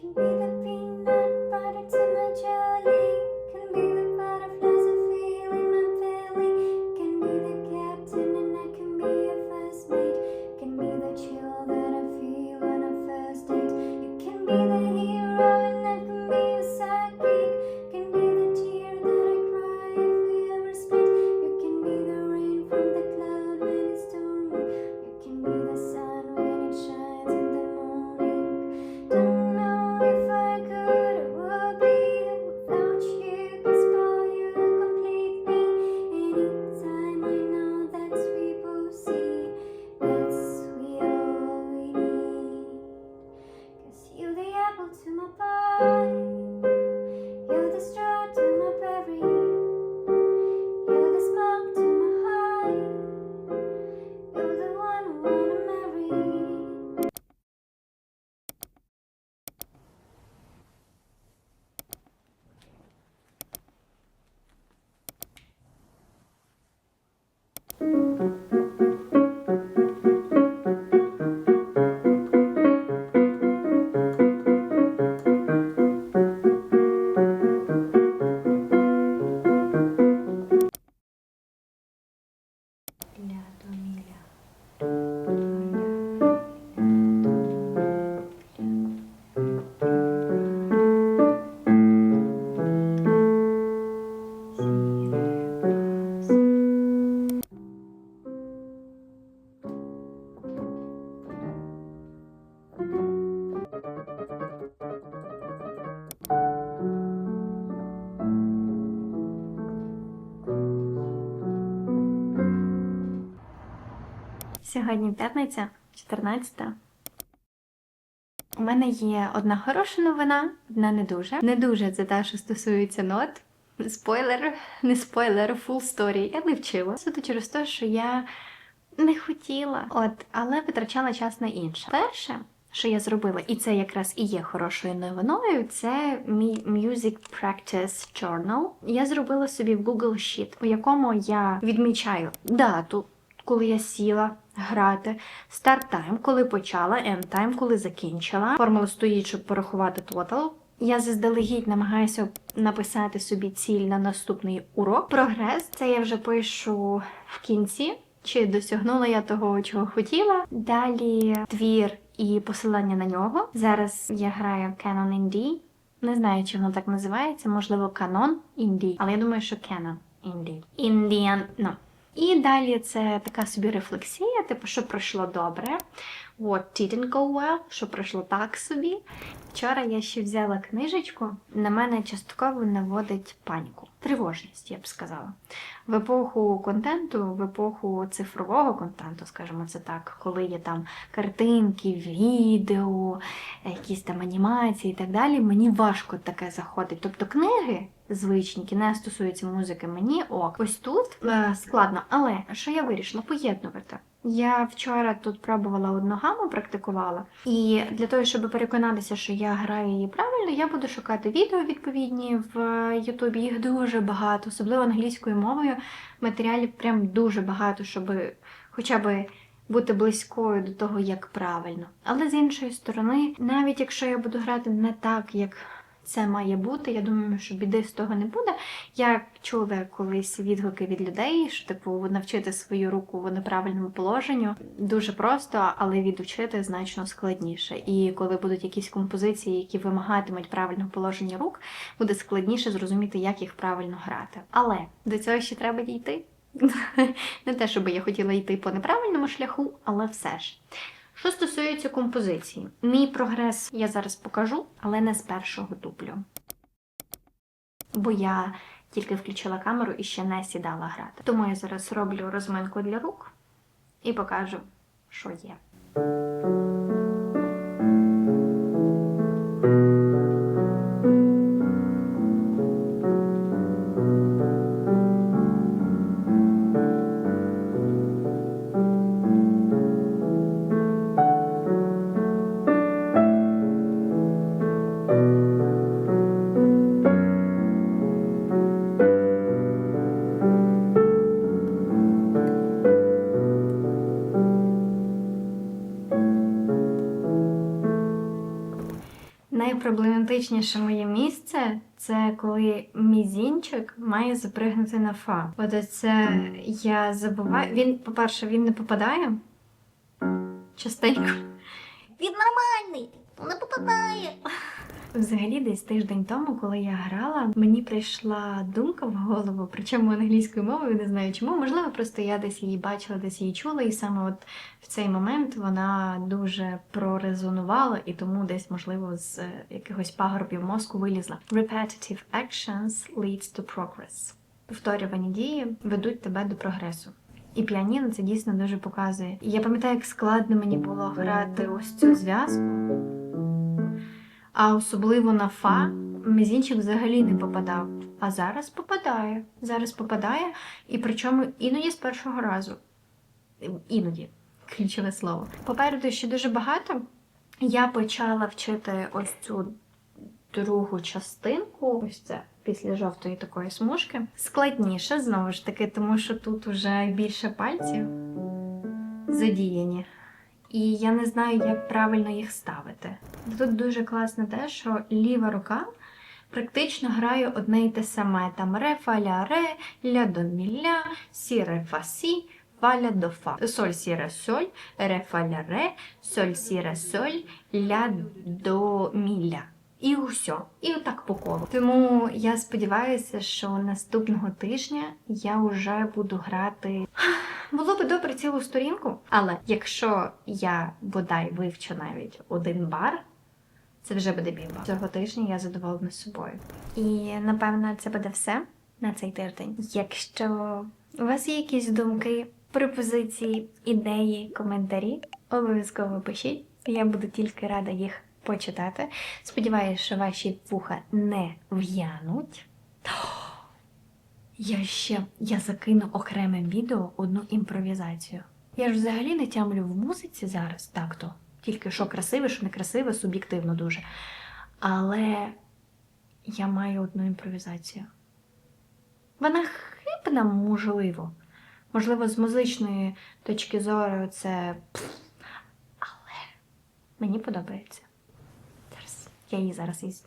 Can be the Сьогодні п'ятниця, 14. У мене є одна хороша новина, одна не дуже. Не дуже це те, що стосується нот. Спойлер, не спойлер, фул сторі. Я не вчила. Суто через те, що я не хотіла, от, але витрачала час на інше. Перше, що я зробила, і це якраз і є хорошою новиною, це мій Music Practice Journal. Я зробила собі в Google Sheet, у якому я відмічаю дату, коли я сіла грати, старт тайм, коли почала, end тайм, коли закінчила. Формула стоїть, щоб порахувати тотал. Я заздалегідь намагаюся написати собі ціль на наступний урок. Прогрес це я вже пишу в кінці. Чи досягнула я того, чого хотіла? Далі твір і посилання на нього. Зараз я граю Canon in. Не знаю, чи воно так називається, можливо, Canon in але я думаю, що Canon in D. Indian, no. І далі це така собі рефлексія, типу, що пройшло добре. What didn't go well, що пройшло так собі. Вчора я ще взяла книжечку, на мене частково наводить паніку. Тривожність, я б сказала. В епоху контенту, в епоху цифрового контенту, скажімо це так, коли є там картинки, відео, якісь там анімації і так далі, мені важко таке заходить. Тобто книги звичні, не стосуються музики, мені ок. Ось тут е, складно, але що я вирішила? Поєднувати. Я вчора тут пробувала одну гаму, практикувала, і для того, щоб переконатися, що я граю її правильно, я буду шукати відео відповідні в Ютубі. Їх дуже багато, особливо англійською мовою. Матеріалів прям дуже багато, щоб хоча б бути близькою до того, як правильно. Але з іншої сторони, навіть якщо я буду грати не так, як це має бути. Я думаю, що біди з того не буде. Я чула колись відгуки від людей, що типу навчити свою руку в неправильному положенню дуже просто, але відучити значно складніше. І коли будуть якісь композиції, які вимагатимуть правильного положення рук, буде складніше зрозуміти, як їх правильно грати. Але до цього ще треба дійти. Не те, щоб я хотіла йти по неправильному шляху, але все ж. Що стосується композиції, мій прогрес я зараз покажу, але не з першого дублю. Бо я тільки включила камеру і ще не сідала грати. Тому я зараз роблю розминку для рук і покажу, що є. Найпроблематичніше моє місце це коли мізінчик має запригнути на фа. От це я забуваю. Він, по-перше, він не попадає частенько. Він нормальний. Взагалі, десь тиждень тому, коли я грала, мені прийшла думка в голову, причому англійською мовою, не знаю чому. Можливо, просто я десь її бачила, десь її чула, і саме от в цей момент вона дуже прорезонувала, і тому десь, можливо, з е, якихось пагорбів мозку вилізла. Repetitive actions leads to progress. Повторювані дії ведуть тебе до прогресу. І піаніно це дійсно дуже показує. Я пам'ятаю, як складно мені було грати ось цю зв'язку. А особливо на фа мізінчик взагалі не попадав. А зараз попадає. Зараз попадає, і причому іноді з першого разу. Іноді ключове слово. Попереду ще дуже багато. Я почала вчити ось цю другу частинку. Ось це після жовтої такої смужки. Складніше знову ж таки, тому що тут вже більше пальців задіяні. І я не знаю, як правильно їх ставити. Тут дуже класно те, що ліва рука практично грає одне й те саме. Там ре, фа, ля, ре, ля, до, мі, сі, ре, фа, сі, фа, ля, до, фа. Соль, сі, ре, соль, ре, фа, ля, ре, соль, сі, ре, соль, ля, до, мі. І все. І отак по колу. Тому я сподіваюся, що наступного тижня я вже буду грати було би добре цілу сторінку, але якщо я бодай вивчу навіть один бар, це вже буде бімба. Цього тижня я задоволена собою. І напевно це буде все на цей тиждень. Якщо у вас є якісь думки, пропозиції, ідеї, коментарі, обов'язково пишіть. Я буду тільки рада їх почитати. Сподіваюся, що ваші вуха не в'януть. Я ще я закину окреме відео одну імпровізацію. Я ж взагалі не тямлю в музиці зараз так-то. Тільки що красиве, що не красиве, суб'єктивно дуже. Але я маю одну імпровізацію. Вона хибна, можливо. Можливо, з музичної точки зору це. Але мені подобається. K065